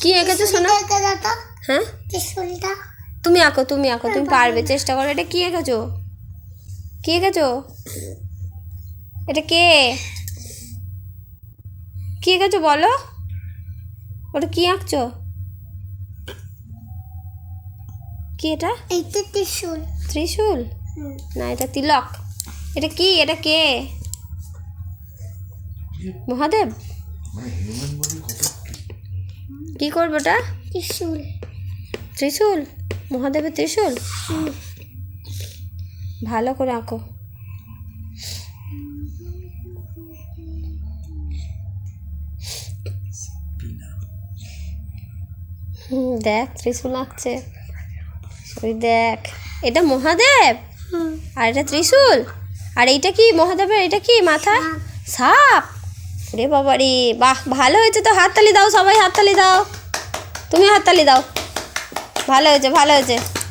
কি এঁকেছো শোনা হ্যাঁ? তুমি আঁকো তুমি আঁকো তুমি পারবে চেষ্টা করো। এটা কি এঁকেছো? কি এঁকেছো? এটা কে? কি এঁকেছো বলো? ওটা কি আঁকছো? কি এটা? এইটা ত্রিশুল। ত্রিশূল? না এটা তিলক। এটা কি? এটা কে? মহাদেব? কি করব ওটা? ত্রিশুল। ত্রিশূল? মহাদেবের ত্রিশূল? ভালো করে আঁকো। হুম দেখ ত্রিশূল আঁকছে। ওই দেখ। এটা মহাদেব? আর এটা ত্রিশূল? আর এইটা কি মহাদেবের? এটা কি মাথা? সাপ? রে বাবা রে, বাহ, ভালো হয়েছে তো, হাততালি দাও, সবাই হাততালি দাও। তুমি হাততালি দাও। ভালো হয়েছে ভালো হয়েছে।